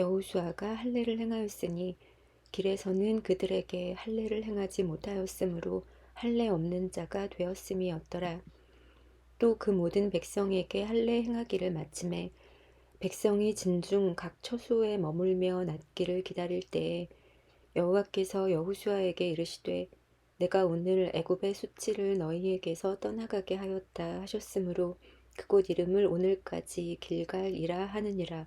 여호수아가 할례를 행하였으니 길에서는 그들에게 할례를 행하지 못하였으므로 할례 없는 자가 되었음이었더라. 또 그 모든 백성에게 할례 행하기를 마침에 백성이 진중 각 처소에 머물며 낫기를 기다릴 때에 여호와께서 여호수아에게 이르시되 내가 오늘 애굽의 수치를 너희에게서 떠나가게 하였다 하셨으므로 그곳 이름을 오늘까지 길갈이라 하느니라.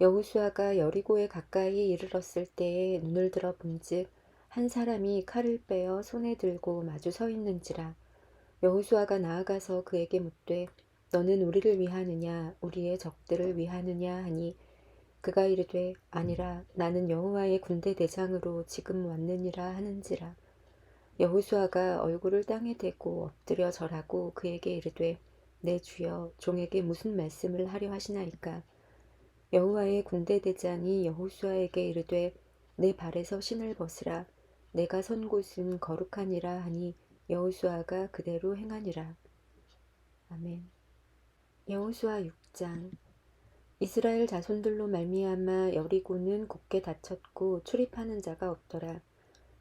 여호수아가 여리고에 가까이 이르렀을 때에 눈을 들어 본즉 한 사람이 칼을 빼어 손에 들고 마주 서 있는지라. 여호수아가 나아가서 그에게 묻되 너는 우리를 위하느냐? 우리의 적들을 위하느냐? 하니 그가 이르되 아니라 나는 여호와의 군대 대장으로 지금 왔느니라 하는지라. 여호수아가 얼굴을 땅에 대고 엎드려 절하고 그에게 이르되 내 주여 종에게 무슨 말씀을 하려 하시나이까 여호와의 군대 대장이 여호수아에게 이르되 내 발에서 신을 벗으라 내가 선 곳은 거룩하니라 하니 여호수아가 그대로 행하니라. 아멘. 여호수아 6장 이스라엘 자손들로 말미암아 여리고는 굳게 닫혔고 출입하는 자가 없더라.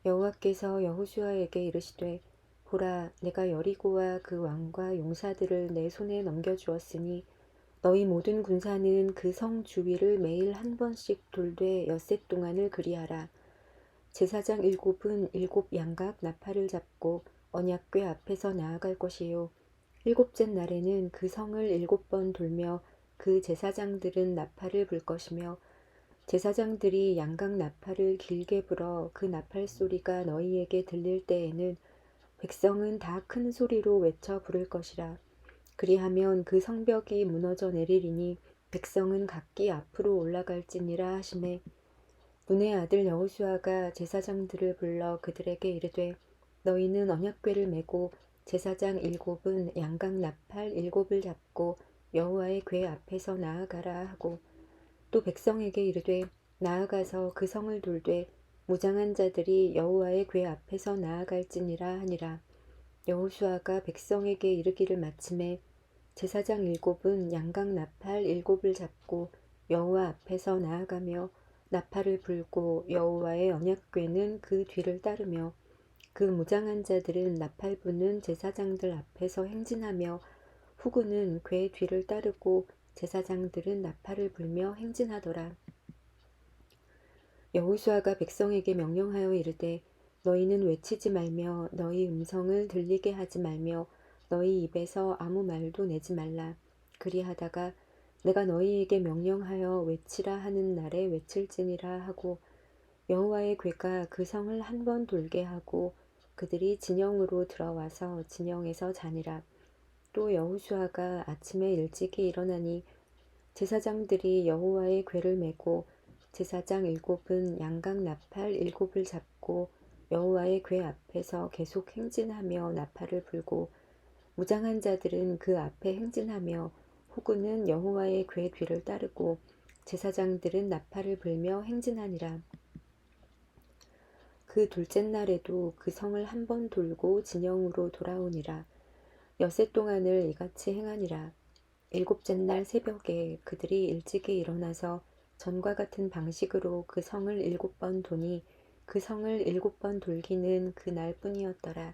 여호와께서 여호수아에게 이르시되 보라 내가 여리고와 그 왕과 용사들을 내 손에 넘겨 주었으니 너희 모든 군사는 그 성 주위를 매일 한 번씩 돌되 엿새 동안을 그리하라. 제사장 일곱은 일곱 양각 나팔을 잡고 언약궤 앞에서 나아갈 것이요. 일곱째 날에는 그 성을 일곱 번 돌며 그 제사장들은 나팔을 불 것이며 제사장들이 양각 나팔을 길게 불어 그 나팔 소리가 너희에게 들릴 때에는 백성은 다 큰 소리로 외쳐 부를 것이라. 그리하면 그 성벽이 무너져 내리리니 백성은 각기 앞으로 올라갈지니라 하시매 눈의 아들 여호수아가 제사장들을 불러 그들에게 이르되 너희는 언약궤를 메고 제사장 일곱은 양각 나팔 일곱을 잡고 여호와의 궤 앞에서 나아가라 하고 또 백성에게 이르되 나아가서 그 성을 돌되 무장한 자들이 여호와의 궤 앞에서 나아갈지니라 하니라. 여호수아가 백성에게 이르기를 마침에 제사장 일곱은 양각 나팔 일곱을 잡고 여호와 앞에서 나아가며 나팔을 불고 여호와의 언약궤는 그 뒤를 따르며 그 무장한 자들은 나팔 부는 제사장들 앞에서 행진하며 후구는 궤 뒤를 따르고 제사장들은 나팔을 불며 행진하더라. 여호수아가 백성에게 명령하여 이르되 너희는 외치지 말며 너희 음성을 들리게 하지 말며 너희 입에서 아무 말도 내지 말라. 그리하다가 내가 너희에게 명령하여 외치라 하는 날에 외칠지니라 하고 여호와의 괴가 그 성을 한 번 돌게 하고 그들이 진영으로 들어와서 진영에서 자니라 또 여호수아가 아침에 일찍이 일어나니 제사장들이 여호와의 궤를 메고 제사장 일곱은 양각 나팔 일곱을 잡고 여호와의 궤 앞에서 계속 행진하며 나팔을 불고 무장한 자들은 그 앞에 행진하며 호구는 여호와의 궤 뒤를 따르고 제사장들은 나팔을 불며 행진하니라. 그 둘째 날에도 그 성을 한 번 돌고 진영으로 돌아오니라. 여세 동안을 이같이 행하니라. 일곱째 날 새벽에 그들이 일찍이 일어나서 전과 같은 방식으로 그 성을 일곱 번 도니 그 성을 일곱 번 돌기는 그 날뿐이었더라.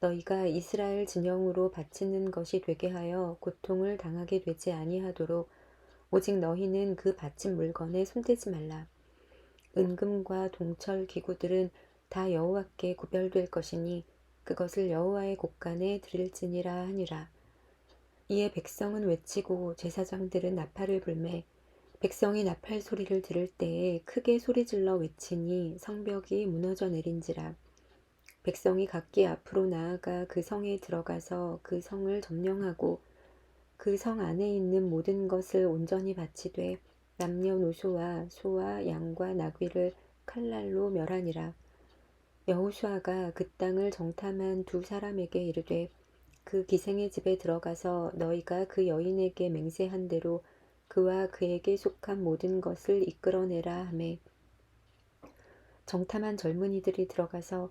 너희가 이스라엘 진영으로 바치는 것이 되게 하여 고통을 당하게 되지 아니하도록 오직 너희는 그 바친 물건에 손대지 말라. 은금과 동철 기구들은 다 여호와께 구별될 것이니 그것을 여호와의 곳간에 드릴지니라 하니라. 이에 백성은 외치고 제사장들은 나팔을 불매 백성이 나팔 소리를 들을 때에 크게 소리질러 외치니 성벽이 무너져 내린지라 백성이 각기 앞으로 나아가 그 성에 들어가서 그 성을 점령하고 그 성 안에 있는 모든 것을 온전히 바치되 남녀노소와 소와 양과 나귀를 칼날로 멸하니라. 여호수아가 그 땅을 정탐한 두 사람에게 이르되 그 기생의 집에 들어가서 너희가 그 여인에게 맹세한 대로 그와 그에게 속한 모든 것을 이끌어내라 하매 정탐한 젊은이들이 들어가서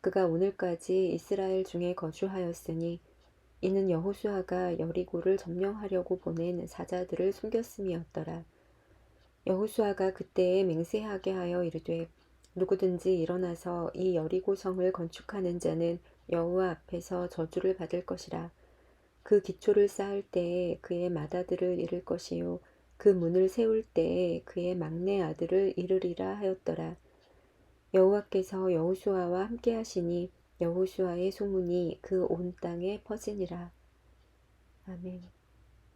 그가 오늘까지 이스라엘 중에 거주하였으니 이는 여호수아가 여리고를 점령하려고 보낸 사자들을 숨겼음이었더라. 여호수아가 그때에 맹세하게 하여 이르되 누구든지 일어나서 이 여리고 성을 건축하는 자는 여호와 앞에서 저주를 받을 것이라. 그 기초를 쌓을 때에 그의 맏아들을 잃을 것이요 그 문을 세울 때에 그의 막내 아들을 잃으리라 하였더라. 여호와께서 여호수아와 함께 하시니 여호수아의 소문이 그 온 땅에 퍼지니라. 아멘.